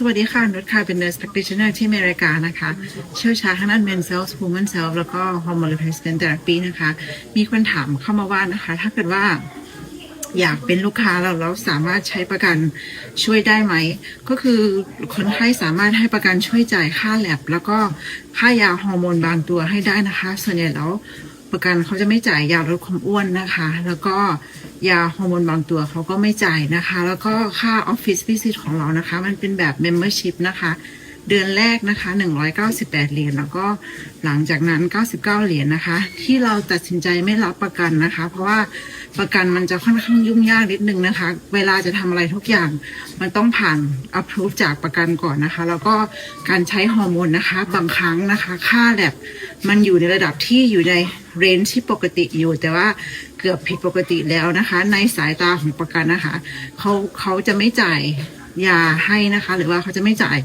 สวัสดีค่ะ นุชค่ะ เป็น nurse practitioner ที่อเมริกานะคะ เชี่ยวชาญทางด้าน men self woman self แล้วก็ hormone replacement therapy นะคะ มีคนถามเข้ามาว่านะคะ ถ้าเกิดว่าอยากเป็นลูกค้าเราแล้วสามารถใช้ประกันช่วยได้ไหม ก็คือคนไข้สามารถให้ประกันช่วยจ่ายค่าแลบแล้วก็ค่ายาฮอร์โมนบางตัวให้ได้นะคะ ส่วนใหญ่แล้ว ประกันเขาจะไม่จ่ายยาลดความอ้วนนะคะ แล้วก็ยาฮอร์โมนบางตัวเขาก็ไม่จ่ายนะคะ แล้วก็ค่าออฟฟิศวิสิตของเรานะคะ มันเป็นแบบ membership นะคะ เดือนแรกนะคะ 198 เหรียญแล้วก็หลังจากนั้น 99 เหรียญนะคะ ที่เราตัดสินใจไม่รับประกันนะคะ เพราะว่าประกันมันจะค่อนข้างยุ่งยากนิดนึงนะคะ เวลาจะทำอะไรทุกอย่าง มันต้องผ่าน approve จากประกันก่อนนะคะ แล้วก็การใช้ฮอร์โมนนะคะ บางครั้งนะคะ ค่าแลบมันอยู่ในระดับที่อยู่ในเรนจ์ที่ปกติอยู่ แต่ว่าเกือบผิดปกติแล้วนะคะ ในสายตาของประกันนะคะเขาเขาจะไม่จ่าย ยาให้นะคะ หรือว่าเขาจะไม่จ่าย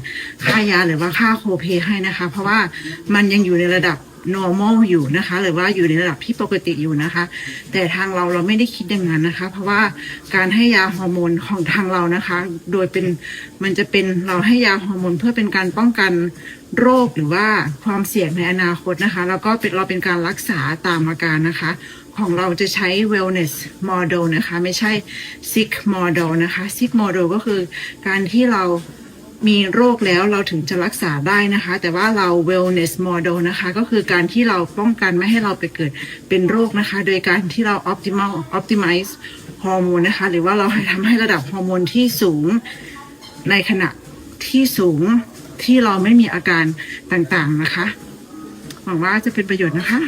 ค่ายาหรือว่าค่าโคเพให้นะคะ เพราะว่ามันยังอยู่ในระดับ normal อยู่นะคะ หรือว่าอยู่ในระดับที่ปกติอยู่นะคะ แต่ทางเราเราไม่ได้คิดอย่างนั้นนะคะ เพราะว่าการให้ยาฮอร์โมนของทางเรานะคะ โดยเป็นมันจะเป็นเราให้ยาฮอร์โมนเพื่อเป็นการป้องกันโรคหรือว่าความเสี่ยงในอนาคตนะคะ แล้วก็เป็นเราเป็นการรักษาตามอาการนะคะ ของเราจะใช้ wellness model นะคะ ไม่ใช่ sick model นะคะ sick model ก็คือการที่เรา มีโรคแล้วเราถึงจะรักษาได้นะคะ แต่ว่าเรา wellness model นะคะ ก็คือการที่เราป้องกันไม่ให้เราไปเกิดเป็นโรคนะคะ โดยการที่เรา optimal optimize ฮอร์โมนนะคะ หรือว่าเราทำให้ระดับฮอร์โมนที่สูงในขณะที่สูงที่เราไม่มีอาการต่างๆนะคะ หวังว่าจะเป็นประโยชน์นะคะ